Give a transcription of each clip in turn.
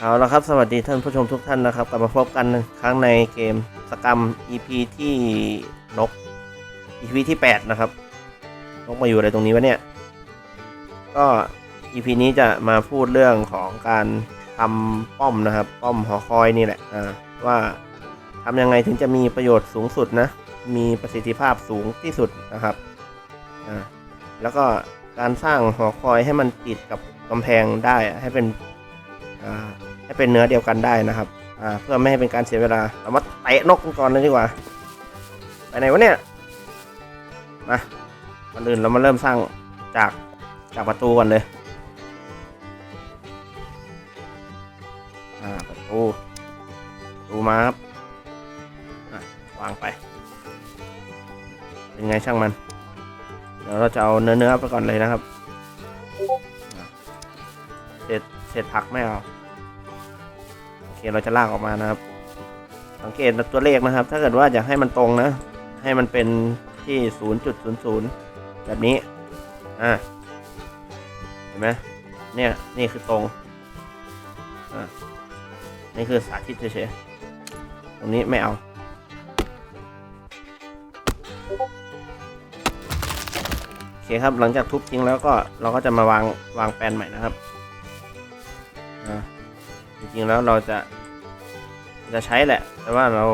เอาละครับ สวัสดีท่านผู้ชมทุกท่านนะครับ กลับมาพบกันครั้งในเกมสกรรม EP ที่นก EP ที่ 8 นะครับ นกมาอยู่อะไรตรงนี้วะเนี่ย ก็ EP นี้จะมาพูดเรื่องของการทำป้อมนะครับ ป้อมหอคอยนี่แหละอ่าว่าทำยังไงถึงจะมีประโยชน์สูงสุดนะ มีประสิทธิภาพสูงที่สุดนะครับอ่าแล้วก็การสร้างหอคอยให้มันติดกับกำแพงได้ให้เป็น ให้เป็นเนื้อเดียวกันได้นะครับอ่าเพื่อไม่ให้เป็นการเสียเวลาเรามาเตะนกกันก่อนเลยดีกว่า ไปไหนวะเนี่ยมาก่อนอื่นเรามาเริ่มสร้างจากจากประตูก่อนเลยอ่าประตูประตูมาครับวางไป เป็นไงช่างมัน เดี๋ยวเราจะเอาเนื้อเนื้อไปก่อนเลยนะครับอะเศษเศษผักไม่เอา เคเราจะลากออกมานะครับ สังเกตตัวเลขนะครับ ถ้าเกิดว่าอยากให้มันตรงนะ ให้มันเป็นที่0.00แบบนี้ อ่าเห็นไหมเนี่ยนี่คือตรง อ่านี่คือสาธิตเฉยๆตรงนี้ไม่เอาโอเคครับหลังจากทุบทิ้งแล้วก็เราก็จะมาวางวางแปลนใหม่นะครับ จริงๆแล้วเราจะ จะใช้แหละ แต่ว่าเรา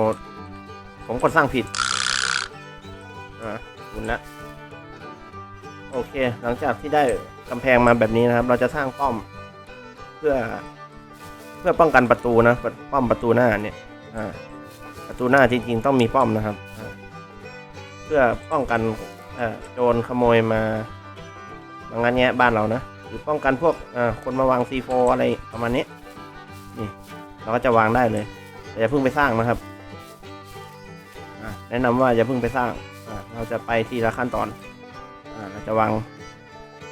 ผมกดสร้างผิดอ่าคุณละโอเค หลังจากที่ได้กำแพงมาแบบนี้นะครับ เราจะสร้างป้อม เพื่อ เพื่อป้องกันประตูนะ ป้อมประตูหน้าเนี่ย อ่า ประตูหน้าจริง ๆ ต้องมีป้อมนะครับ เพื่อป้องกันอ่าโจรขโมยมา มางันแงะบ้านเรานะ หรือป้องกันพวกอ่าคนมาวางซีโฟอะไรประมาณนี้ นี่เราก็จะวางได้เลยแต่อย่าเพิ่งไปสร้างนะครับแนะนำว่าอย่าเพิ่งไปสร้างเราจะไปทีละขั้นตอนอเราจะวาง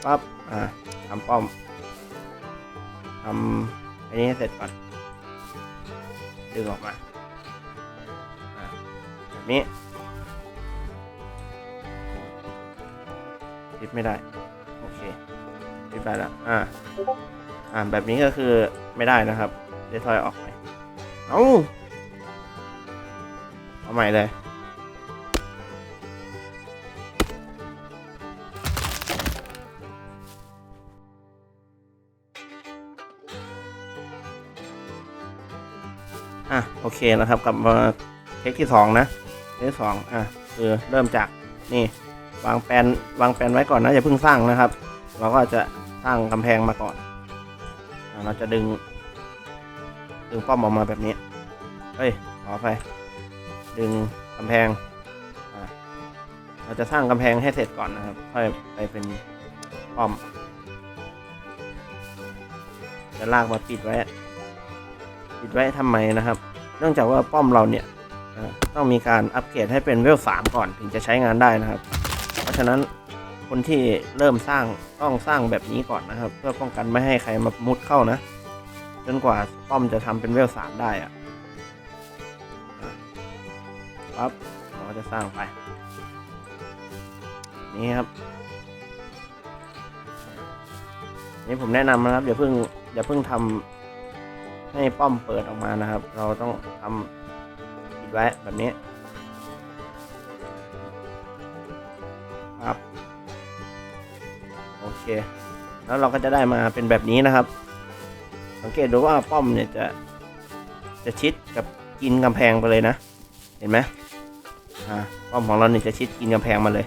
ปั๊บทำป้อมทำอันนี้ให้เสร็จก่อน ดึงออกมาแบบนี้ปิดไม่ได้ โอเคปิดได้แล้วอะอ่าแบบนี้ก็คือไม่ได้นะครับ เดทอยออกไปเอาเอาใหม่เลยอะโอเคนะครับกลับมาเทคที่สองนะเทคที่สองอะคือเริ่มจากนี่วางแปลนวางแปลนไว้ก่อนนะอย่าเพิ่งสร้างนะครับ เราก็จะสร้างกำแพงมาก่อนอ่าเราจะดึง ดึงป้อมออกมาแบบนี้ เฮ้ยขอไปดึงกำแพง เราจะสร้างกำแพงให้เสร็จก่อนนะครับ ค่อยไปเป็นป้อม จะลากมาปิดไว้ ปิดไว้ทำไมนะครับ เนื่องจากว่าป้อมเราเนี่ยต้องมีการอัปเกรดให้เป็นเวลสามก่อนถึงจะใช้งานได้นะครับ เพราะฉะนั้นคนที่เริ่มสร้างต้องสร้างแบบนี้ก่อนนะครับ เพื่อป้องกันไม่ให้ใครมามุดเข้านะ จนกว่าป้อมจะทำเป็นเวลสามได้อะอะปั๊บเราก็จะสร้างไป นี่ครับ นี่ผมแนะนำนะครับอย่าเพิ่งอย่าเพิ่งทำให้ป้อมเปิดออกมานะครับ เราต้องทำปิดไว้แบบนี้ครับโอเค แล้วเราก็จะได้มาเป็นแบบนี้นะครับ สังเกตดูว่าป้อมเนี่ยจะจะชิดกับกินกำแพงไปเลยนะ เห็นไหมอ่าป้อมของเราเนี่ยจะชิดกินกำแพงมาเลย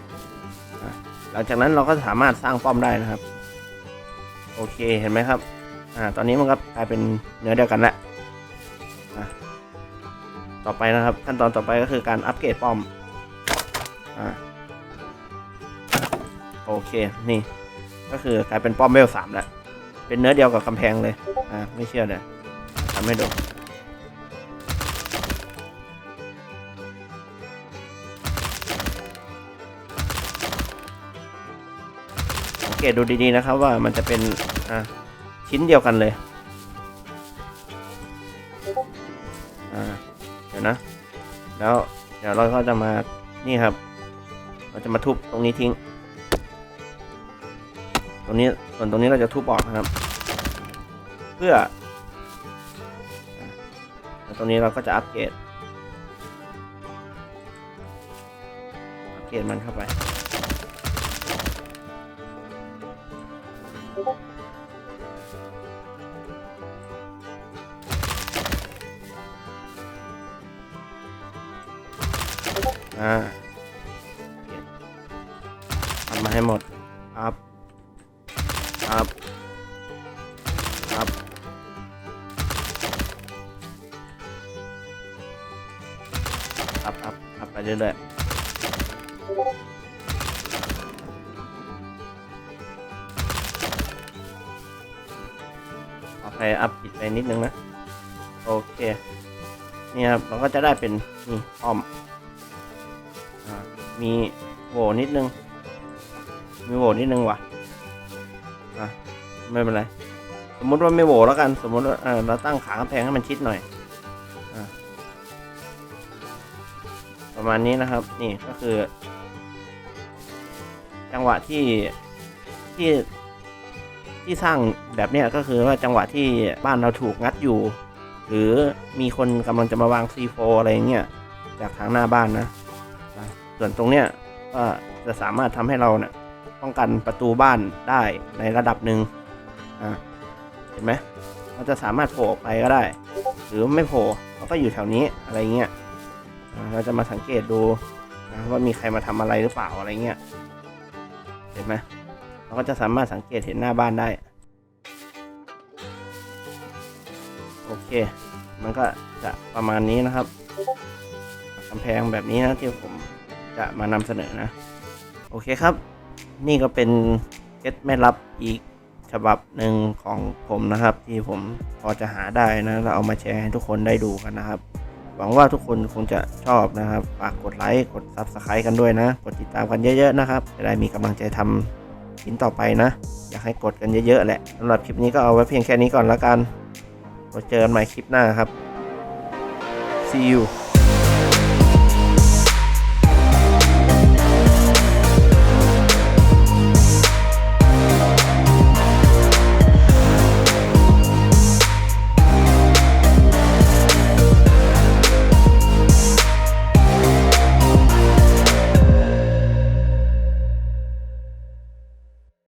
หลังจากนั้นเราก็สามารถสร้างป้อมได้นะครับ โอเคเห็นไหมครับอ่าตอนนี้มันก็กลายเป็นเนื้อเดียวกันแล้วต่อไปนะครับ ขั้นตอนต่อไปก็คือการอัปเกรดป้อมอ่าโอเคนี่ ก็คือกลายเป็นป้อมเวลสามแล้ว เป็นเนื้อเดียวกับกำแพงเลย อ่าไม่เชื่อเลยทำให้ดูสังเกตดูดีๆนะครับว่ามันจะเป็นอ่าชิ้นเดียวกันเลย อ่า เดี๋ยวนะ แล้วเดี๋ยวเราก็จะมา นี่ครับ เราจะมาทุบตรงนี้ทิ้ง ตรงนี้ส่วนตรงนี้เราจะทุบออกนะครับ เพื่อแตรงนี้เราก็จะอัปเกรดอัปเกรดมันเข้าไปอ่าทำมาให้หมด อัพอัพอัพอัพไปเรื่อยๆเอาไปอัพปิดไปนิดนึงนะ โอเค นี่ครับ เราก็จะได้เป็น นี่อ้อมอมีโหวนิดนึง มีโหวนิดนึงว่ะอะ ไม่เป็นไร สมมติว่าไม่โหวแล้วกัน สมมติว่าเราตั้งขากำแพงให้มันชิดหน่อยอประมาณนี้นะครับ นี่ก็คือ จังหวะที่ที่ที่สร้างแบบเนี้ยก็คือว่าจังหวะที่บ้านเราถูกงัดอยู่ หรือมีคนกำลังจะมาวาง C4 อะไรเงี้ยจากทางหน้าบ้านนะ ส่วนตรงเนี้ยก็จะสามารถทำให้เราเนี่ยป้องกันประตูบ้านได้ในระดับหนึ่งอ่า เห็นไหมเราจะสามารถโผล่ออกไปก็ได้ หรือไม่โผล่เราก็อยู่แถวนี้อะไรเงี้ยเราจะมาสังเกตดูนะว่ามีใครมาทำอะไรหรือเปล่าอะไรเงี้ยเห็นไหมเราก็จะสามารถสังเกตเห็นหน้าบ้านได้ โอเค มันก็จะประมาณนี้นะครับกำแพงแบบนี้นะที่ผมจะมานำเสนอนะ โอเคครับ นี่ก็เป็นเก็ตแม่ลับอีก ฉบับหนึ่งของผมนะครับ ที่ผมพอจะหาได้นะแล้วเอามาแชร์ให้ทุกคนได้ดูกันนะครับ หวังว่าทุกคนคงจะชอบนะครับฝากกดไลค์กด Subscribe กันด้วยนะ กดติดตามกันเยอะๆนะครับ จะได้มีกำลังใจทำคลิปต่อไปนะ อยากให้กดกันเยอะๆแหละสำหรับคลิปนี้ก็เอาไว้เพียงแค่นี้ก่อนแล้วกันไว้เจอกันใหม่คลิปหน้าครับ see you